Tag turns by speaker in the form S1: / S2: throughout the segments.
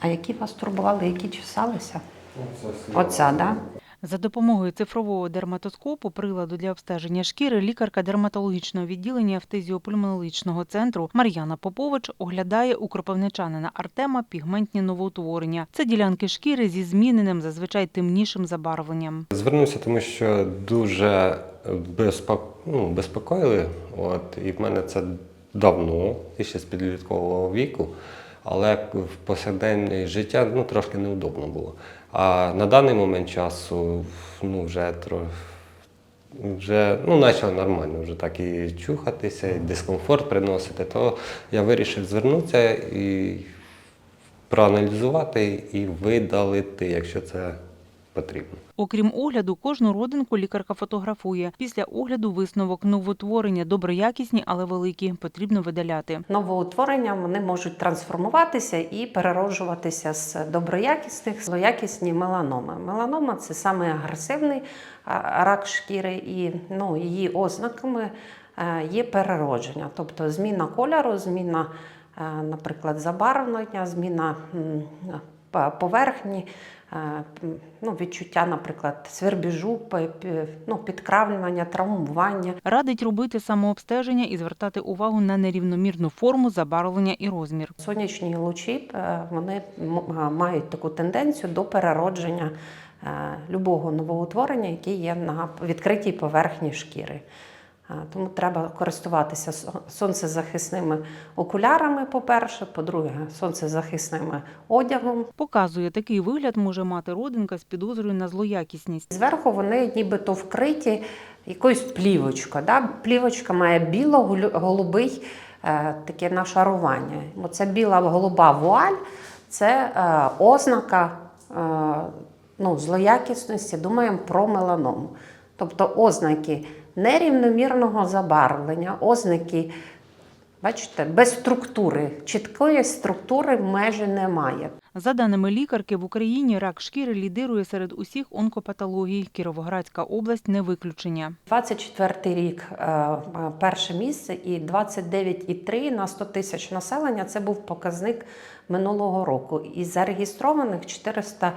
S1: А які вас турбували, які чесалися? Оця. Да?
S2: За допомогою цифрового дерматоскопу, приладу для обстеження шкіри, лікарка дерматологічного відділення фтизіопульмонологічного центру Мар'яна Попович оглядає у кропивничанина Артема пігментні новоутворення. Це ділянки шкіри зі зміненим, зазвичай темнішим забарвленням.
S3: Звернувся, тому що дуже ну, безпокоїли. От, і в мене це давно, ще з підліткового віку, але в повсякденне життя ну, трошки неудобно було. А на даний момент часу ну, вже. Вже ну, почав нормально вже так і чухатися, і дискомфорт приносити, то я вирішив звернутися і проаналізувати і видалити, якщо це потрібно.
S2: Окрім огляду, кожну родинку лікарка фотографує. Після огляду висновок новоутворення доброякісні, але великі. Потрібно видаляти.
S1: Новоутворення вони можуть трансформуватися і перероджуватися з доброякісних злоякісні меланоми. Меланома це саме агресивний рак шкіри, і ну, її ознаками е, є переродження, тобто зміна кольору, зміна, е, наприклад, забарвлення, зміна поверхні. е, Ну, відчуття, наприклад, свербіжу, ну, підкравлювання, травмування.
S2: Радить робити самообстеження і звертати увагу на нерівномірну форму, забарвлення і розмір.
S1: Сонячні лучі е, вони мають таку тенденцію до переродження е, любого новоутворення, яке є на відкритій поверхні шкіри. Тому треба користуватися со- сонцезахисними окулярами, по-перше, по-друге, сонцезахисними одягом.
S2: Показує, такий вигляд може мати родинка з підозрою на злоякісність.
S1: Зверху вони нібито вкриті якоюсь плівочкою. Да? Плівочка має біло-голубий е, таке нашарування. Оце біла голуба вуаль це е, ознака е, ну, злоякісності, думаємо про меланому. Тобто ознаки нерівномірного забарвлення, ознаки, бачите, без структури, чіткої структури майже немає.
S2: За даними лікарки, в Україні рак шкіри лідирує серед усіх онкопатологій. Кіровоградська область не виключення.
S1: 24 рік е, перше місце і 29,3 на 100 тисяч населення. Це був показник минулого року. І зареєстрованих 400, е,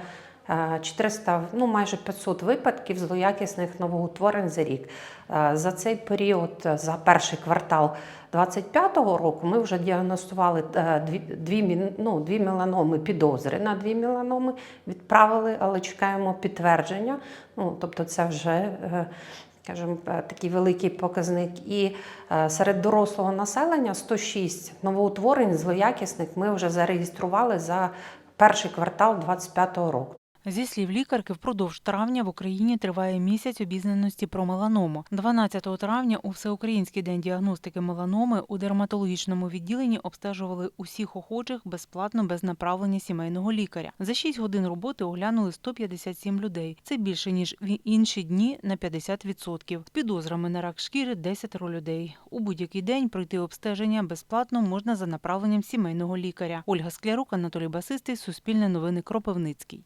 S1: 400 ну майже 500 випадків злоякісних новоутворень за рік. Е, За цей період, е, за перший квартал 25-го року, ми вже діагностували е, дві, ну, дві меланоми, підозри на дві меланоми відправили, але чекаємо підтвердження. Ну, тобто це вже е, скажімо, е, такий великий показник. І е, серед дорослого населення 106 новоутворень злоякісних ми вже зареєстрували за перший квартал 25-го року.
S2: Зі слів лікарки, впродовж травня в Україні триває місяць обізнаності про меланому. 12 травня у Всеукраїнський день діагностики меланоми у дерматологічному відділенні обстежували усіх охочих безплатно без направлення сімейного лікаря. За 6 годин роботи оглянули 157 людей. Це більше ніж в інші дні на 50%. З підозрами на рак шкіри 10 людей. У будь-який день пройти обстеження безплатно можна за направленням сімейного лікаря. Ольга Склярук, Анатолій Басистий, Суспільне новини Кропивницький.